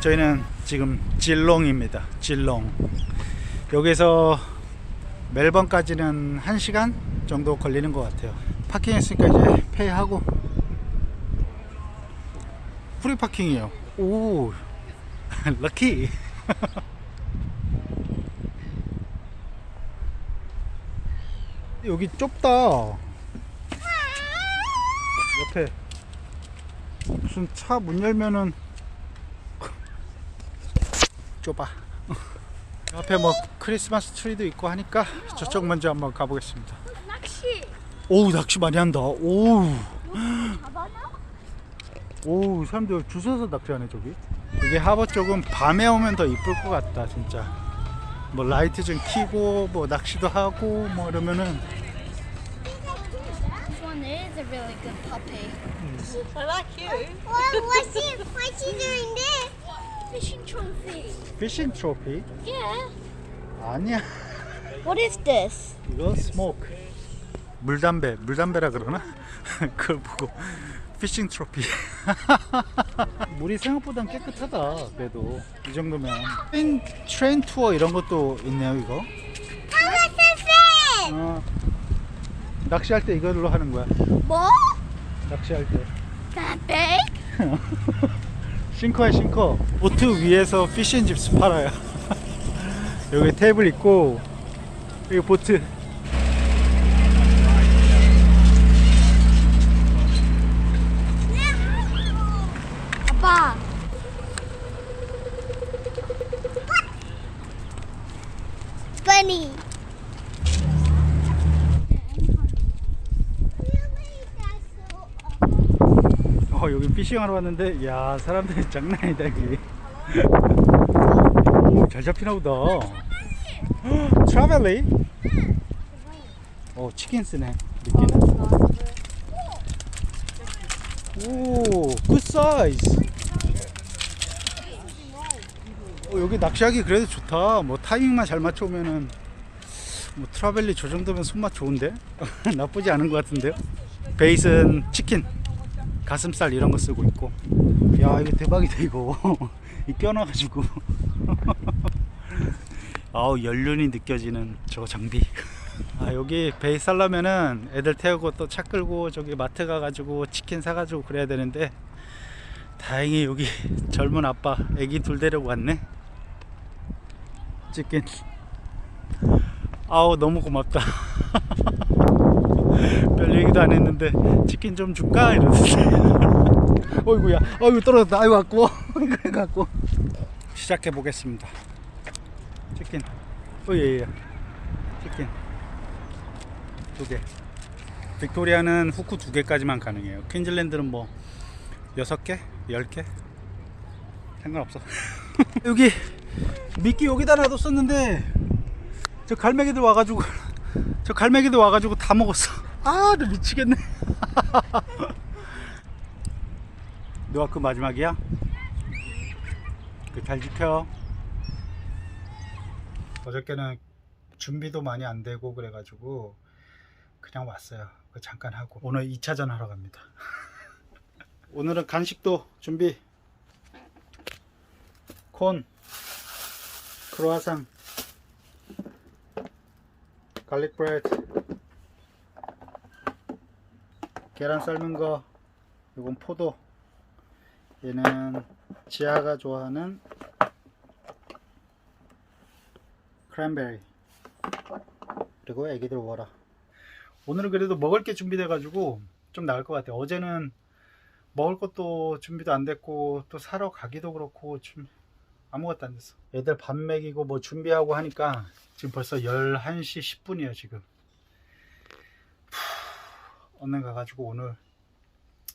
저희는 지금 질롱입니다. 질롱. 여기서 멜번까지는 1시간 정도 걸리는 것 같아요. 파킹 했으니까 이제 페이하고 프리 파킹이에요. 오, 럭키. 여기 좁다. 옆에 무슨 차 문 열면은 좁아. 옆에 뭐 크리스마스 트리도 있고 하니까 저쪽 먼저 한번 가보겠습니다. 낚시 오우 낚시 많이 한다. 오우? 오우 사람들 줄 서서 낚시하네 저기. 이게 하버 쪽은 밤에 오면 더 이쁠 것 같다 진짜. 뭐 라이트 좀 켜고 뭐 낚시도 하고 뭐 이러면은 This one is a really good puppy. I like you. What, what's she, what's she doing trophy. 피싱 트로피 Yeah. 아니야. What is this? 이거 스모크 물담배 물담배라 그러나 그걸 보고 피싱 트로피 물이 생각보단 깨끗하다 그래도 이 정도면 트레인, 트레인 투어 이런 것도 있네요 이거? 어, 낚시할 때 이걸로 하는 거야 뭐? 낚시할 때 That big? 싱커야 싱커. 보트 위에서 피쉬앤집스 팔아요. 여기 테이블 있고 여기 보트 아빠. Bunny. 어 여기 피싱하러 왔는데 야 사람들이 장난 아니다 여기. 오잘 잡히나 보다. 트라벨리 어 치킨스네 느끼는. 오굿 사이즈 어, 여기 낚시하기 그래도 좋다. 뭐 타이밍만 잘 맞춰오면은 뭐 트라벨리 저 정도면 손맛 좋은데? 나쁘지 않은 것 같은데요? 베이스는 치킨 가슴살 이런 거 쓰고 있고. 야 이거 대박이다 이거. 이 껴놔가지고. 아우 연륜이 느껴지는 저 장비. 아 여기 베이 살려면은 애들 태우고 또 차 끌고 저기 마트 가가지고 치킨 사가지고 그래야 되는데 다행히 여기 젊은 아빠 애기 둘 데리고 왔네. 치킨. 아우 너무 고맙다 별 얘기도 안 했는데 치킨 좀 줄까? 이러는데 어이구야. 어이구 떨어졌다. 아이고 갖고. 이거 갖고 시작해 보겠습니다. 치킨. 어예예. 치킨. 두개. 빅토리아는 후크 두 개까지만 가능해요. 퀸즐랜드는 뭐 여섯 개? 열 개? 상관없어. 여기 미끼 여기다 놔뒀었는데 저 갈매기들 와가지고 저 갈매기들 와가지고 다 먹었어. 아, 나 미치겠네. 너가 그 마지막이야? 그 잘 지켜. 어저께는 준비도 많이 안 되고 그래가지고 그냥 왔어요. 그 잠깐 하고 오늘 2차전 하러 갑니다. 오늘은 간식도 준비. 콘, 크로아상, 갈릭 브레드 계란 삶은 거 이건 포도. 얘는 지아가 좋아하는 크랜베리 그리고 애기들 워라. 오늘은 그래도 먹을 게 준비돼 가지고 좀 나을 것 같아요. 어제는 먹을 것도 준비도 안 됐고 또 사러 가기도 그렇고 좀 아무것도 안 됐어. 애들 밥 먹이고 뭐 준비하고 하니까 지금 벌써 11시 10분이에요 지금. 푸, 얼른 가가지고 오늘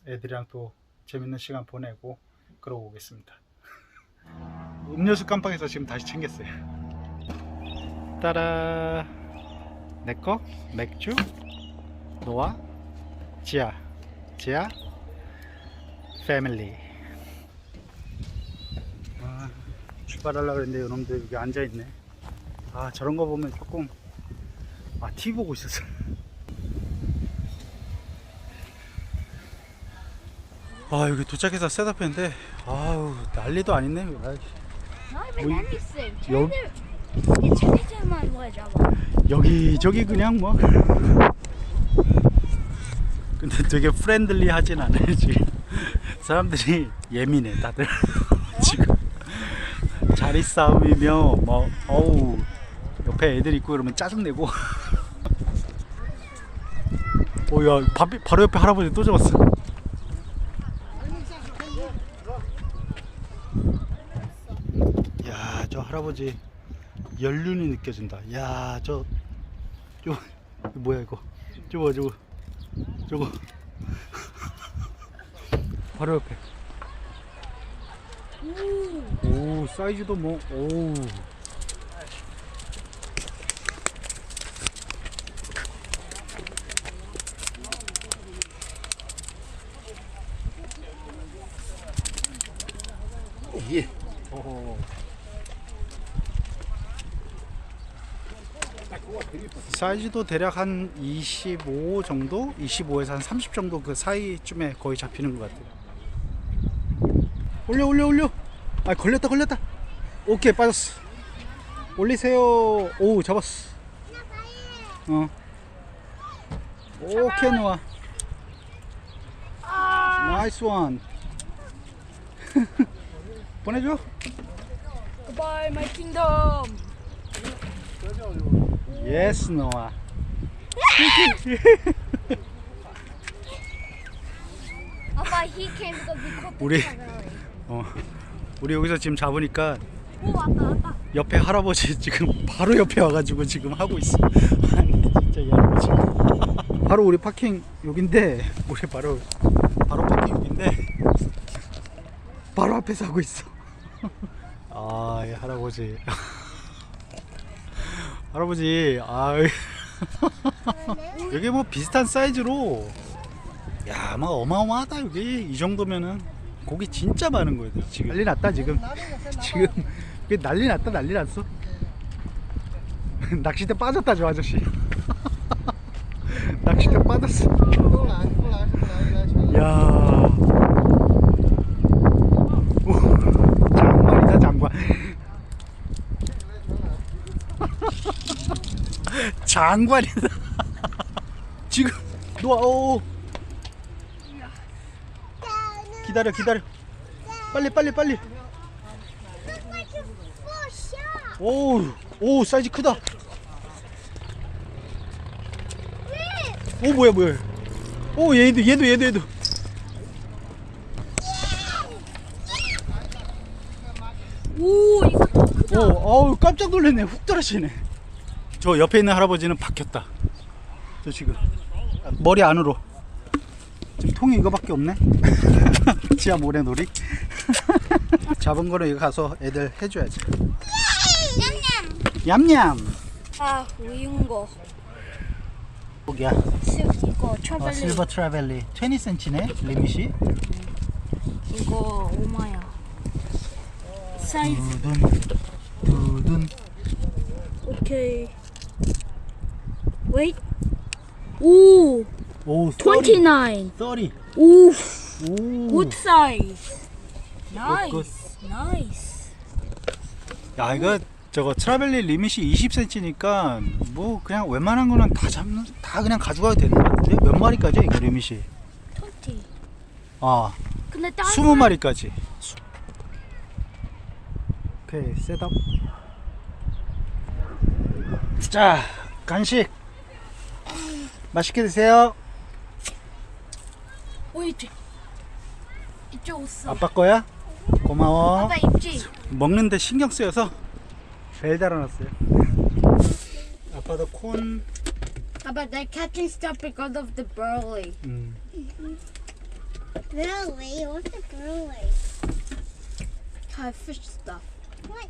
애들이랑 또 재밌는 시간 보내고 그러고 오겠습니다. 음료수 깜빡해서 지금 다시 챙겼어요. 따라. 내꺼 맥주? 노아? 지아. 지아? 패밀리. 아, 출발하려고 그랬는데 이놈들 여기 앉아있네. 아 저런 거 보면 조금 아 TV 보고 있었어 아 여기 도착해서 셋업했는데 아우 난리도 아니네. 아, my ledge. 여기저기 그냥 뭐. 근데 되게 프렌들리 하진 않아요 지금. 사람들이 예민해 다들. 지금. 자리 싸움이며 뭐 어우 옆에 애들 있고 그러면 짜증내고. 오야 바로 옆에 할아버지 또 잡았어 할아버지 연륜이 느껴진다. 야, 저, 저, 뭐야 이거? 저거 저거 저거 바로 옆에. 오, 사이즈도 뭐, 오. 예. 오. 사이즈도 대략 한 25 정도? 25에서 한 30 정도 그 사이쯤에 거의 잡히는 것 같아요. 올려 올려 올려. 아 걸렸다 걸렸다. 오케이 빠졌어. 올리세요. 오 잡았어. 어. 오케이 노아. 나이스 원. 보내줘. Goodbye, my kingdom. 예스 노아. Papa, he came because we caught the 우리 camera. 어 우리 여기서 지금 잡으니까 오, 아빠, 아빠. 옆에 할아버지 지금 바로 옆에 와가지고 지금 하고 있어. 아니 진짜 이 할아버지. 바로 우리 파킹 여긴데 우리 바로 바로 파킹 여긴데 바로 앞에서 하고 있어. 아, 이 할아버지. 할아버지, 아, 여기 뭐 비슷한 사이즈로, 야, 막 어마어마하다 여기 이 정도면은 고기 진짜 많은 거예요 지금. 난리 났다 지금. 지금 난리 났다 난리 났어. 낚싯대 빠졌다 저 아저씨. 낚싯대 빠졌어. 야. 오, 장관이다 장관. 장관이다. 지금 놓아. 오. 기다려 기다려. 빨리 빨리 빨리. 오, 오 사이즈 크다. 오 뭐야 뭐야. 오 얘도 얘도 얘도 얘도. 오, 이거. 오, 어우 깜짝 놀랐네. 훅 떨어지네. 저 옆에 있는 할아버지는 바뀌었다. 저 지금 머리 안으로. 지금 통이 이거밖에 없네. 지하 모래놀이. 잡은 거를 이거 가서 애들 해줘야지. 얌얌. 아, 우유인 거. 여기야. 실 이거 어, 트래블리. 실버 트라벨리 20cm네 리밋이. 이거 얼마야? 사이즈 두둔 두둔. 오케이. Wait. 오, 오, 29. 30. 오, 오. good size. good. Nice. Nice. 야 이거 저거 트라벨리 리밋이 20cm니까 뭐 그냥 웬만한 거는 다 잡는 다 그냥 가져가도 되는 것 같은데 몇 마리까지 이거 리밋이 20. 아 근데 다른 20마리까지 오케이 셋업 자, 간식. 맛있게 드세요. 오 있지. 이쪽 없어. 아빠 거야? 고마워. 아빠 있지. 먹는데 신경 쓰여서 제일 달아놨어요. 아빠도 콘. 아빠 they're catching stuff because of the burley. 음. Really? What's a really? Try fish stuff. What?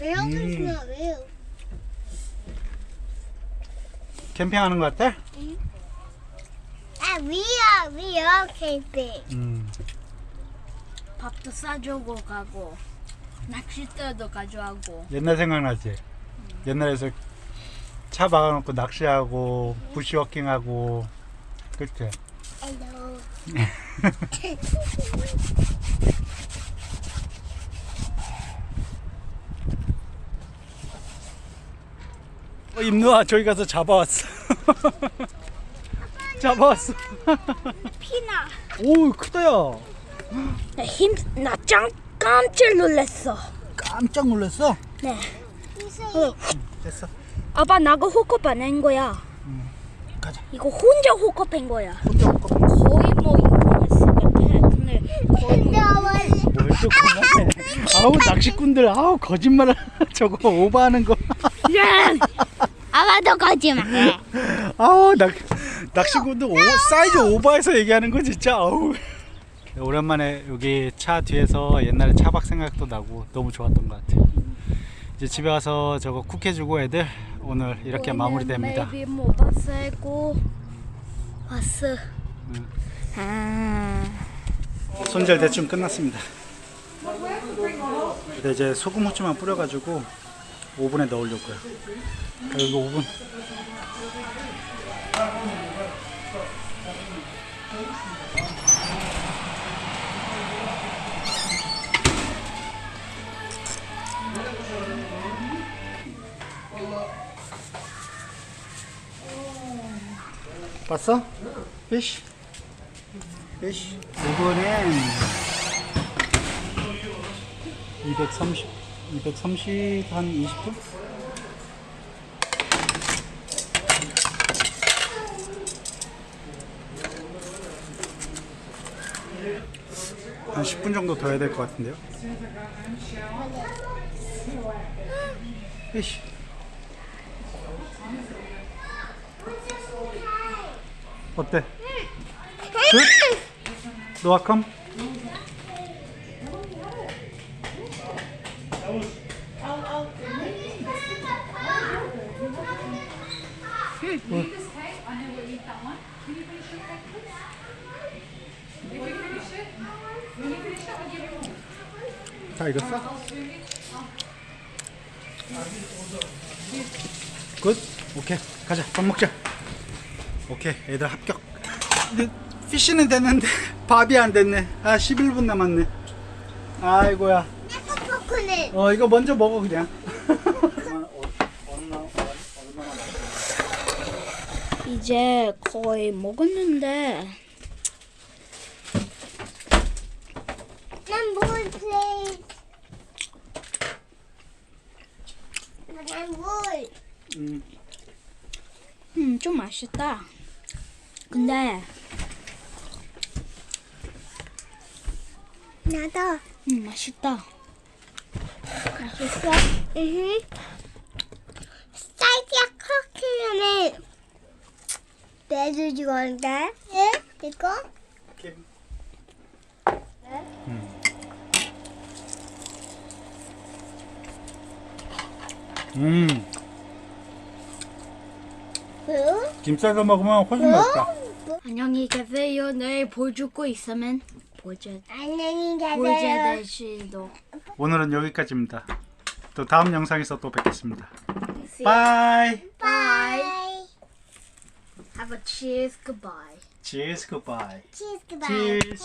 Mm. not real. 캠핑하는 것 같아? Ah, real, real camping. 음. 밥도 싸주고 가고 낚싯대도 가져가고. 옛날 생각나지? 옛날에서 차 박아놓고 낚시하고 부시워킹하고 그치? Hello. 어, 임누아 저기 가서 잡아왔어 잡아왔어 피나. 오 크다 야 힘나 깜짝 놀랐어. 깜짝 놀랐어 네. 어, 됐어 아빠 나가 호흡 안한 거야. 가자 이거 혼자 호흡 한 거야. 혼자 먹고 거의 뭐 같아. 근데 거의. 뭘또 아우 낚시꾼들 아우 거짓말을 저거 오버하는 거 아마도 거짓말해. 아우 낚, 낚시꾼들 오, 사이즈 오버해서 얘기하는 거 진짜 아우 오랜만에 여기 차 뒤에서 옛날에 차박 생각도 나고 너무 좋았던 것 같아요 이제 집에 가서 저거 쿡 해주고 애들 오늘 이렇게 마무리됩니다 maybe 왔어. 응. 아. 손질 대충 끝났습니다 근데 이제 소금 후추만 뿌려가지고 오븐에 넣으려고요 그리고 오븐 봤어? 피쉬? 피쉬 오븐엔 230, 230 한 20분? 한 10분 정도 더 해야 될 것 같은데요? 피쉬 어때? 굿? 노아 컴? 다 익었어? 굿? 오케이. 가자. 밥 먹자. 오케이. 애들 합격. 피쉬는 됐는데 밥이 안 됐네. 아 11분 남았네. 아이고야. 어 이거 먼저 먹어 그냥. 이제 거의 먹었는데 난물 플레이트. 난 물. 음, 음 좀 맛있다. 근데 나도. 음 맛있다. 맛있어? 응. 딸기야 크로키는 매주 좋아한다. 응? 이거? 김. 음, 응? 김 싸서 먹으면 훨씬 맛있다 안녕히 계세요. 내일 보여줄 거 있으면 보자. 안녕히 보여줘야 계세요. 될 시도. 오늘은 여기까지입니다 또 다음 영상에서 또 뵙겠습니다 바이 Bye. Have a cheers. Goodbye. Cheers goodbye Cheers, goodbye. Cheers